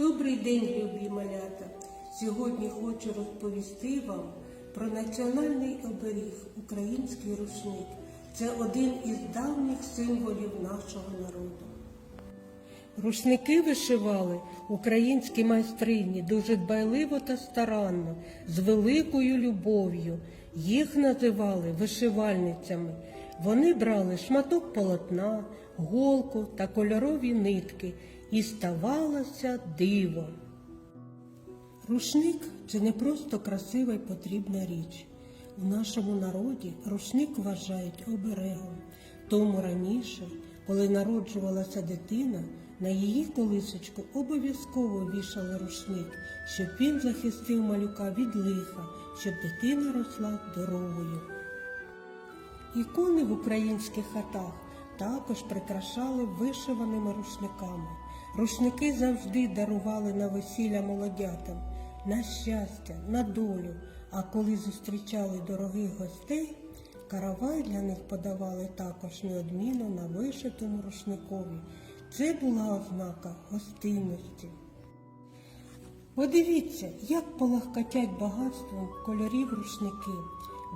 Добрий день, любі малята! Сьогодні хочу розповісти вам про національний оберіг український рушник. Це один із давніх символів нашого народу. Рушники вишивали українські майстрині дуже дбайливо та старанно, з великою любов'ю. Їх називали вишивальницями. Вони брали шматок полотна, голку та кольорові нитки, і ставалося диво. Рушник це не просто красива й потрібна річ. В нашому народі рушник вважають оберегом. Тому раніше, коли народжувалася дитина, на її колисочку обов'язково вішали рушник, щоб він захистив малюка від лиха, щоб дитина росла здоровою. Ікони в українських хатах також прикрашали вишиваними рушниками. Рушники завжди дарували на весілля молодятам, на щастя, на долю. А коли зустрічали дорогих гостей, каравай для них подавали також неодмінно на вишитому рушникові. Це була ознака гостинності. Подивіться, як полахкотять багатством кольорів рушники.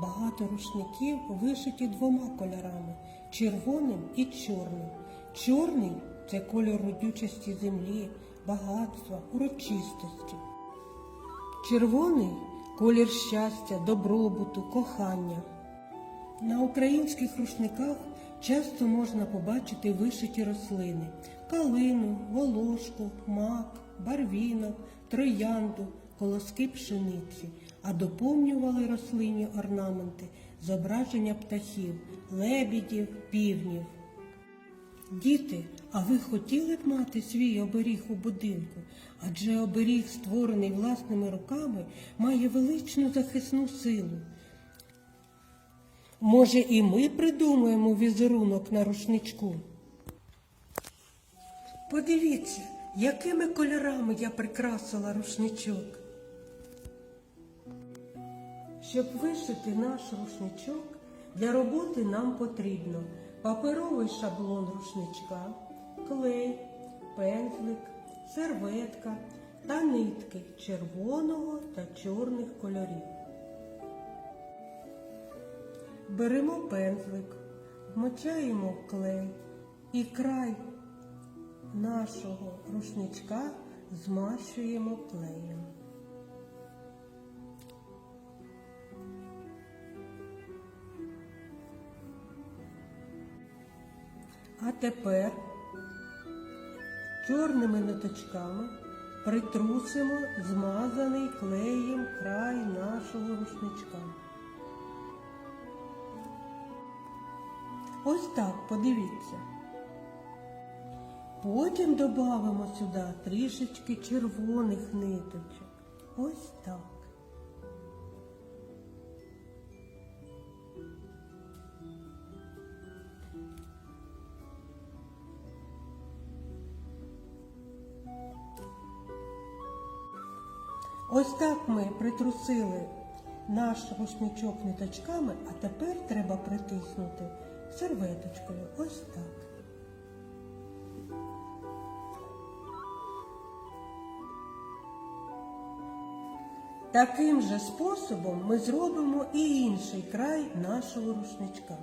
Багато рушників вишиті двома кольорами червоним і чорним. Чорний це кольор родючості землі, багатства, урочистості. Червоний колір щастя, добробуту, кохання. На українських рушниках часто можна побачити вишиті рослини калину, волошку, мак, барвінок, троянду, колоски пшениці, а доповнювали рослинні орнаменти зображення птахів, лебідів, півнів. Діти, а ви хотіли б мати свій оберіг у будинку? Адже оберіг, створений власними руками, має величну захисну силу. Може, і ми придумаємо візерунок на рушничку? Подивіться, якими кольорами я прикрасила рушничок. Щоб вишити наш рушничок, для роботи нам потрібно паперовий шаблон рушничка, клей, пензлик, серветка та нитки червоного та чорних кольорів. Беремо пензлик, вмочаємо клей і край нашого рушничка змащуємо клеєм. А тепер чорними ниточками притрусимо змазаний клеєм край нашого рушничка. Ось так, подивіться. Потім додамо сюди трішечки червоних ниточок. Ось так. Ось так ми притрусили наш рушничок ниточками, а тепер треба притиснути серветочкою. Ось так. Таким же способом ми зробимо і інший край нашого рушничка.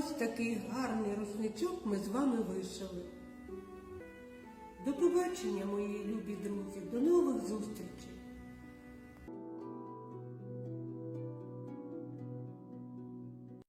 Ось такий гарний рушничок ми з вами вишили. До побачення, мої любі друзі, до нових зустрічей!